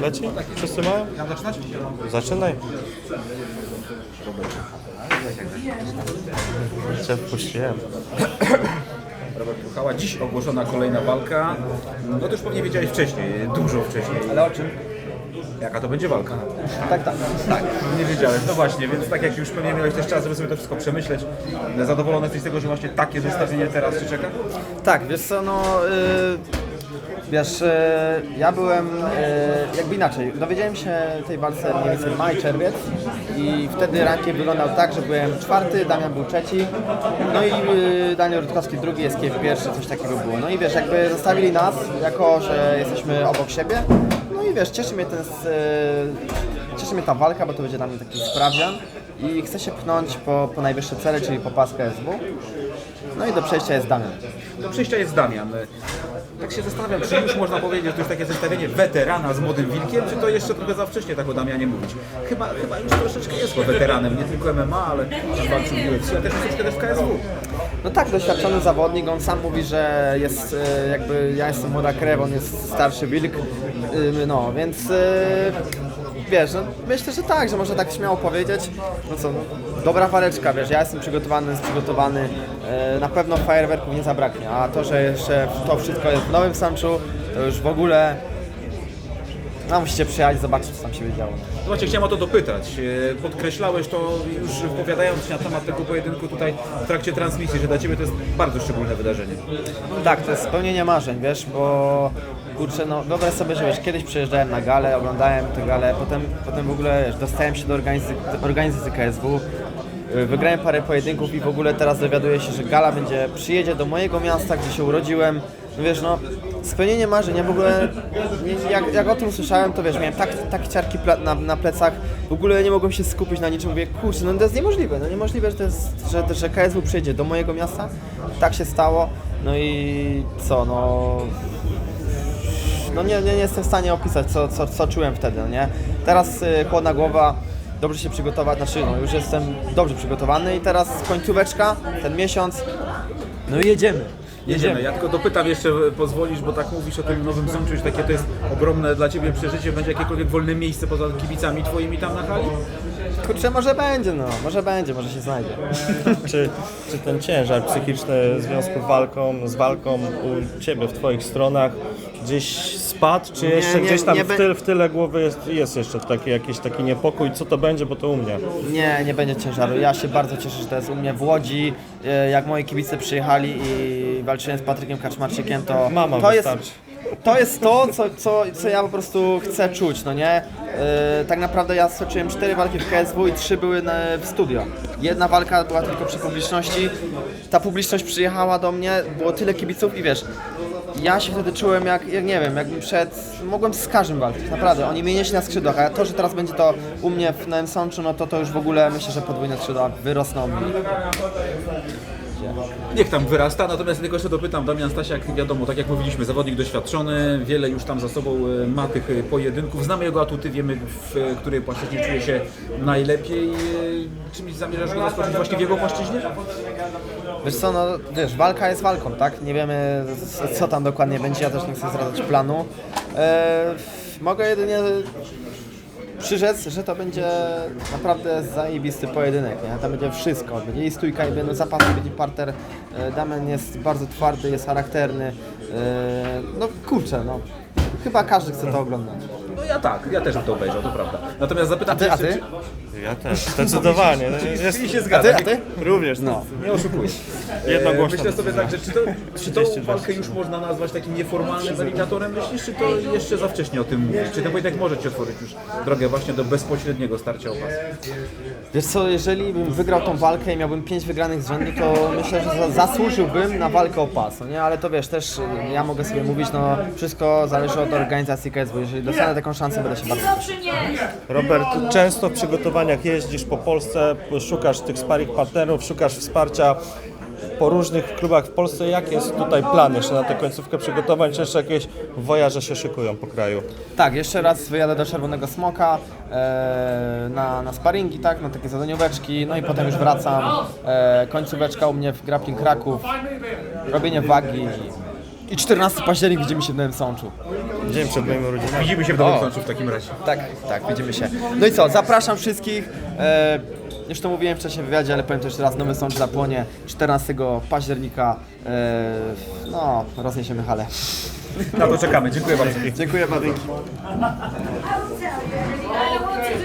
Leci? Wszyscy mają? Zaczynaj. Cię wpuściłem. Robert Puchała. Dziś ogłoszona kolejna walka. No to już pewnie wiedziałeś wcześniej, dużo wcześniej. Ale o czym? Jaka to będzie walka? Tak, tak. Tak, nie wiedziałem. No właśnie, więc tak jak już pewnie miałeś też czas, żeby sobie to wszystko przemyśleć. Zadowolony jesteś z tego, że właśnie takie zestawienie teraz Cię czeka? Tak, wiesz co, no... y, Wiesz, y, ja byłem y, jakby inaczej. Dowiedziałem się tej walce mniej więcej maj, czerwiec i wtedy ranking wyglądał tak, że byłem czwarty, Damian był trzeci, no i y, Daniel Rutkowski drugi, Escape pierwszy, coś takiego było. No i wiesz, jakby zostawili nas, jako że jesteśmy obok siebie, no i wiesz, cieszy mnie ten, cieszy mnie ta walka, bo to będzie dla mnie taki sprawdzian i chcę się pchnąć po, po najwyższe cele, czyli po paskę SW. No i do przejścia jest Damian. Do przejścia jest Damian. Tak się zastanawiam, czy już można powiedzieć, że to jest takie zestawienie weterana z młodym wilkiem, czy to jeszcze trochę za wcześnie tak o Damianie mówić? Chyba, chyba już troszeczkę jest weteranem, nie tylko MMA, ale walczył w UFC, a też troszeczkę też w KSW. No tak, doświadczony zawodnik, on sam mówi, że jest e, jakby, ja jestem młoda krew, on jest starszy wilk, Ym, no więc e, wiesz, no, myślę, że tak, że można tak śmiało powiedzieć, no co, no, dobra waleczka, wiesz, ja jestem przygotowany, jest przygotowany, e, na pewno fajerwerków nie zabraknie, a to, że jeszcze to wszystko jest w Nowym Sanczu, to już w ogóle, no musicie przyjechać, zobaczyć, co tam się działo. Zobaczcie, chciałem o to dopytać. E, Podkreślałeś to już wypowiadając się na temat tego pojedynku tutaj w trakcie transmisji, że dla Ciebie to jest bardzo szczególne wydarzenie. Tak, to jest spełnienie marzeń, wiesz, bo kurczę, no wyobraź sobie, że wiesz, kiedyś przyjeżdżałem na galę, oglądałem tę galę, potem, potem w ogóle wiesz, dostałem się do organizacji, KSW, y, wygrałem parę pojedynków i w ogóle teraz dowiaduję się, że gala będzie, przyjedzie do mojego miasta, gdzie się urodziłem, wiesz, no spełnienie marzeń, ja w ogóle, jak, jak o tym słyszałem, to wiesz, miałem tak, tak ciarki na, na plecach, w ogóle nie mogłem się skupić na niczym, mówię, kurczę, no to jest niemożliwe, no niemożliwe, że, to jest, że, że KSW przyjedzie do mojego miasta, tak się stało, no i co, no no nie, nie, nie jestem w stanie opisać, co, co, co czułem wtedy, no nie? Teraz y, chłodna głowa, dobrze się przygotować, znaczy no, już jestem dobrze przygotowany i teraz końcóweczka, ten miesiąc, no i jedziemy. Jedziemy. Ja tylko dopytam jeszcze, pozwolisz, bo tak mówisz o tym nowym sączu, że takie to jest ogromne dla Ciebie przeżycie. Będzie jakiekolwiek wolne miejsce poza kibicami Twoimi tam na hali? Kurczę, może będzie, no, może będzie, może się znajdzie. Czy, czy ten ciężar psychiczny w związku z walką, z walką u Ciebie w Twoich stronach gdzieś spadł, czy jeszcze nie, gdzieś tam nie w, be- tyl, w tyle głowy jest, jest jeszcze taki, jakiś taki niepokój, co to będzie, bo to u mnie. Nie, nie będzie ciężaru. Ja się bardzo cieszę, że to jest u mnie w Łodzi. E, Jak moi kibice przyjechali i walczyłem z Patrykiem Kaczmarczykiem, to Mama to jest, wystarczy. to jest to, co, co, co ja po prostu chcę czuć, no nie? E, tak naprawdę ja stoczyłem cztery walki w KSW i trzy były na, w studio. Jedna walka była tylko przy publiczności. Ta publiczność przyjechała do mnie, było tyle kibiców i wiesz, ja się wtedy czułem jak, jak nie wiem, jakbym przed, mogłem z każdym walczyć, naprawdę, oni mnie nieśli na skrzydłach, a to, że teraz będzie to u mnie w Sączu, no to to już w ogóle myślę, że podwójne skrzydła wyrosną mi. Niech tam wyrasta, natomiast tylko jeszcze dopytam, Damian Stasiak, wiadomo, tak jak mówiliśmy, zawodnik doświadczony, wiele już tam za sobą e, ma tych e, pojedynków, znamy jego atuty, wiemy w e, której płaszczyźnie czuje się najlepiej. Czymś zamierzasz go zaskoczyć właśnie w jego płaszczyźnie? Wiesz co, no wiesz, walka jest walką, tak? Nie wiemy co tam dokładnie będzie, ja też nie chcę zdradzać planu. E, mogę jedynie przyrzec, że to będzie naprawdę zajebisty pojedynek, nie? Tam będzie wszystko, będzie i stójka, i będą zapasy, będzie parter. E, Damian jest bardzo twardy, jest charakterny. E, no kurczę, no. Chyba każdy chce to oglądać. No ja tak, ja też bym to obejrzał, to prawda. Natomiast zapytam ty, a ty? czy- Ja też, zdecydowanie. No, jest, Czyli się A zgadza. ty, a ty? również, No. Nie oszukuj. Jednogłośna Myślę sobie tak, że czy, to, czy tą 30, walkę już można nazwać takim nieformalnym eliminatorem, myślisz, czy to jeszcze za wcześnie o tym mówić? Czy ten pojedynek może Ci otworzyć już drogę właśnie do bezpośredniego starcia o pas? Wiesz co, jeżeli bym wygrał tą walkę i miałbym pięć wygranych z rzędu, to myślę, że za- zasłużyłbym na walkę o pas, no nie? Ale to wiesz, też y, ja mogę sobie mówić, no wszystko zależy od organizacji KSW. Jeżeli dostanę taką szansę, będę się bardzo cieszył. Robert, często w przygotowaniach jeździsz po Polsce, szukasz tych sparring partnerów, szukasz wsparcia po różnych klubach w Polsce. Jak jest tutaj plan jeszcze na tę końcówkę przygotowań, czy jeszcze jakieś wojaże się szykują po kraju? Tak, jeszcze raz wyjadę do Czerwonego Smoka e, na, na sparingi, tak, na takie zadanióweczki, no i potem już wracam. E, końcóweczka u mnie w Grappling Kraków, robienie wagi i 14 październik widzimy się w Nowym Sączu. Dzień przed moimi urodzinami. Widzimy się w Nowym Sączu w takim razie. Tak, tak, widzimy się. No i co, zapraszam wszystkich. E, już to mówiłem wcześniej w wywiadzie, ale powiem to jeszcze raz, Nowy Sącz zapłonie 14 października. E, no, rozniesiemy halę. Na to czekamy. Dziękuję bardzo. Dziękuję bardzo.